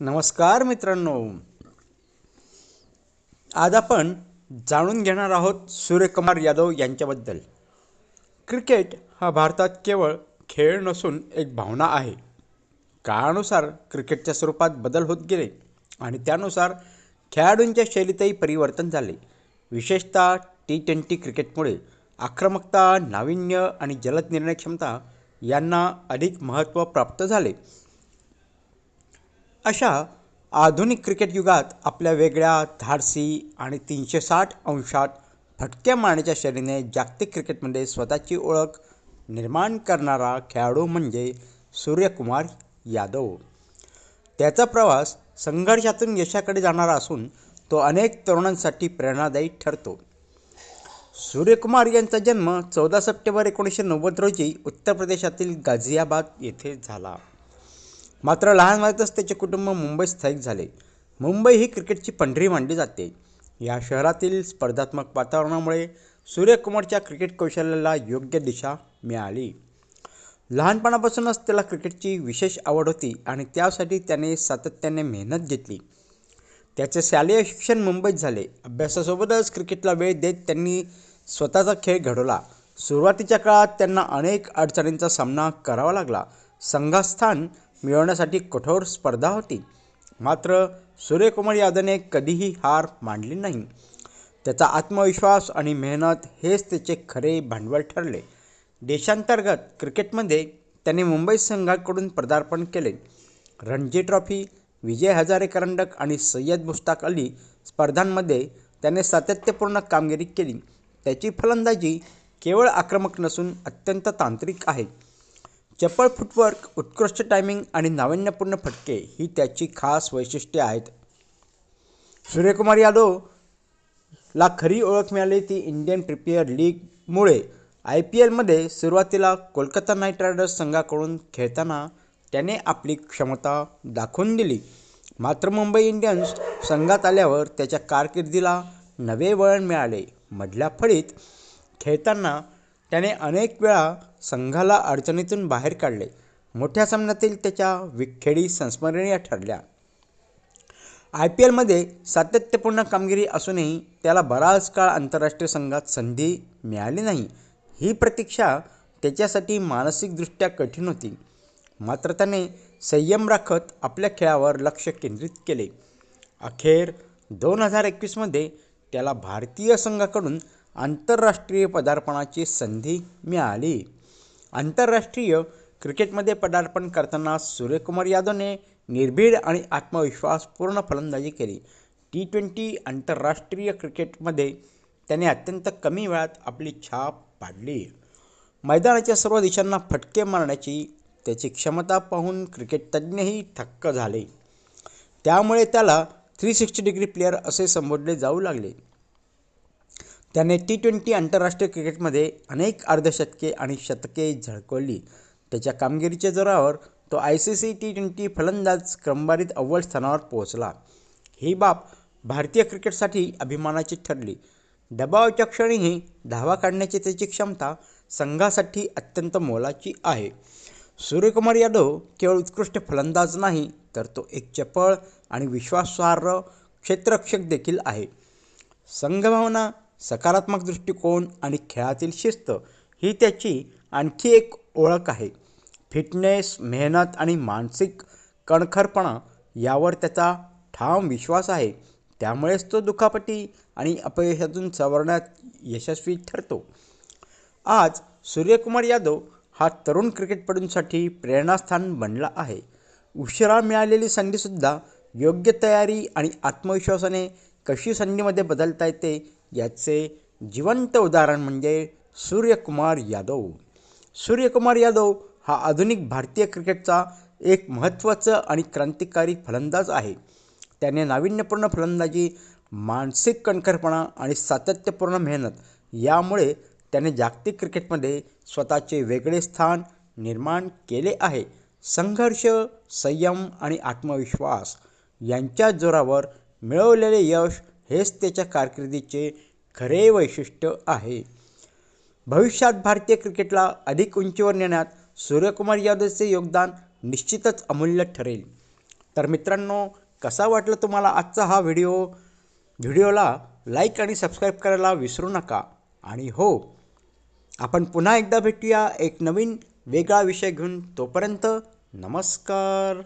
नमस्कार मित्रांनो. आज आपण जाणून घेणार आहोत सूर्यकुमार यादव यांच्याबद्दल. क्रिकेट हा भारतात केवळ खेळ नसून एक भावना आहे. काळानुसार क्रिकेटच्या स्वरूपात बदल होत गेले आणि त्यानुसार खेळाडूंच्या शैलीतही परिवर्तन झाले. विशेषतः टी ट्वेंटी क्रिकेटमुळे आक्रमकता नाविन्य आणि जलद निर्णय क्षमता यांना अधिक महत्त्व प्राप्त झाले. अशा आधुनिक क्रिकेट युगात आपल्या वेगळ्या धाडसी आणि तीनशे साठ अंशात फटक्या मारण्याच्या शैलीने जागतिक क्रिकेटमध्ये स्वतःची ओळख निर्माण करणारा खेळाडू म्हणजे सूर्यकुमार यादव. त्याचा प्रवास संघर्षातून यशाकडे जाणारा असून तो अनेक तरुणांसाठी प्रेरणादायी ठरतो. सूर्यकुमार यांचा जन्म चौदा सप्टेंबर एकोणीसशे नव्वद रोजी उत्तर प्रदेशातील गाझियाबाद येथे झाला. मात्र लहान वयातच त्याचे कुटुंब मुंबईत स्थायिक झाले. मुंबई ही क्रिकेटची पंढरी मानली जाते. या शहरातील स्पर्धात्मक वातावरणामुळे सूर्यकुमारच्या क्रिकेट कौशल्याला योग्य दिशा मिळाली. लहानपणापासूनच त्याला क्रिकेटची विशेष आवड होती आणि त्यासाठी त्याने सातत्याने मेहनत घेतली. त्याचे शालेय शिक्षण मुंबईत झाले. अभ्यासासोबतच क्रिकेटला वेळ देत त्यांनी स्वतःचा खेळ घडवला. सुरुवातीच्या काळात त्यांना अनेक अडचणींचा सामना करावा लागला. संघास्थान मिळवण्यासाठी कठोर स्पर्धा होती. मात्र सूर्यकुमार यादवने कधीही हार मांडली नाही. त्याचा आत्मविश्वास आणि मेहनत हेच त्याचे खरे भांडवल ठरले. देशांतर्गत क्रिकेटमध्ये त्याने मुंबई संघाकडून पदार्पण केले. रणजी ट्रॉफी विजय हजारे करंडक आणि सय्यद मुश्ताक अली स्पर्धांमध्ये त्याने सातत्यपूर्ण कामगिरी केली. त्याची फलंदाजी केवळ आक्रमक नसून अत्यंत तांत्रिक आहे. चपळ फुटवर्क उत्कृष्ट टायमिंग आणि नाविन्यपूर्ण फटके ही त्याची खास वैशिष्ट्ये आहेत. सूर्यकुमार यादव ला खरी ओळख मिळाली ती इंडियन प्रीमियर लीगमुळे आय पी एलमध्ये सुरुवातीला कोलकाता नाईट रायडर्स संघाकडून खेळताना त्याने आपली क्षमता दाखवून दिली. मात्र मुंबई इंडियन्स संघात आल्यावर त्याच्या कारकिर्दीला नवे वळण मिळाले. मधल्या फळीत खेळताना त्याने अनेक वेळा संघाला अडचणीतून बाहेर काढले. मोठ्या सामन्यातील त्याच्या विखेडी संस्मरणीय ठरल्या. आय पी एलमध्ये सातत्यपूर्ण कामगिरी असूनही त्याला बराच काळ आंतरराष्ट्रीय संघात संधी मिळाली नाही. ही प्रतीक्षा त्याच्यासाठी मानसिकदृष्ट्या कठीण होती. मात्र त्याने संयम राखत आपल्या खेळावर लक्ष केंद्रित केले. अखेर दोन हजार एकवीसमध्ये त्याला भारतीय संघाकडून आंतरराष्ट्रीय पदार्पणाची संधी मिळाली. आंतरराष्ट्रीय क्रिकेटमध्ये पदार्पण करताना सूर्यकुमार यादवने निर्भीड आणि आत्मविश्वासपूर्ण फलंदाजी केली. टी ट्वेंटी आंतरराष्ट्रीय क्रिकेटमध्ये त्याने अत्यंत कमी वेळात आपली छाप पाडली. मैदानाच्या सर्व दिशांना फटके मारण्याची त्याची क्षमता पाहून क्रिकेट तज्ज्ञही थक्क झाले. त्यामुळे त्याला थ्री सिक्स्टी डिग्री प्लेअर असे संबोधले जाऊ लागले. त्याने टी ट्वेंटी आंतरराष्ट्रीय क्रिकेटमध्ये अनेक अर्धशतके आणि शतके झळकवली. त्याच्या कामगिरीच्या जोरावर तो I C C T twenty फलंदाज क्रमवारीत अव्वल स्थानावर पोहोचला. ही बाब भारतीय क्रिकेटसाठी अभिमानाची ठरली. दबावाच्या क्षणीही धावा काढण्याची त्याची क्षमता संघासाठी अत्यंत मोलाची आहे. सूर्यकुमार यादव केवळ उत्कृष्ट फलंदाज नाही तर तो एक चपळ आणि विश्वासार्ह क्षेत्ररक्षक देखील आहे. संघभावना सकारात्मक दृष्टिकोन आणि खेळातील शिस्त ही त्याची आणखी एक ओळख आहे. फिटनेस मेहनत आणि मानसिक कणखरपणा यावर त्याचा ठाम विश्वास आहे. त्यामुळेच तो दुखापटी आणि अपयशातून सवरण्यात यशस्वी ठरतो. आज सूर्यकुमार यादव हा तरुण क्रिकेटपटूंसाठी प्रेरणास्थान बनला आहे. उशिरा मिळालेली संधीसुद्धा योग्य तयारी आणि आत्मविश्वासाने कशी संधीमध्ये बदलता येते याचे जिवंत उदाहरण म्हणजे सूर्यकुमार यादव. सूर्यकुमार यादव हा आधुनिक भारतीय क्रिकेटचा एक महत्त्वाचं आणि क्रांतिकारी फलंदाज आहे. त्याने नाविन्यपूर्ण फलंदाजी मानसिक कणखरपणा आणि सातत्यपूर्ण मेहनत यामुळे त्याने जागतिक क्रिकेटमध्ये स्वतःचे वेगळे स्थान निर्माण केले आहे. संघर्ष संयम आणि आत्मविश्वास यांच्या जोरावर मिळवलेले यश हेच त्याच्या कारकिर्दीचे खरे वैशिष्ट्य आहे. भविष्यात भारतीय क्रिकेटला अधिक उंचीवर नेण्यात सूर्यकुमार यादवचे योगदान निश्चितच अमूल्य ठरेल. तर मित्रांनो कसा वाटला तुम्हाला आजचा हा व्हिडिओ? व्हिडिओला लाईक आणि सबस्क्राईब करायला विसरू नका. आणि हो आपण पुन्हा एकदा भेटूया एक नवीन वेगळा विषय घेऊन. तोपर्यंत नमस्कार.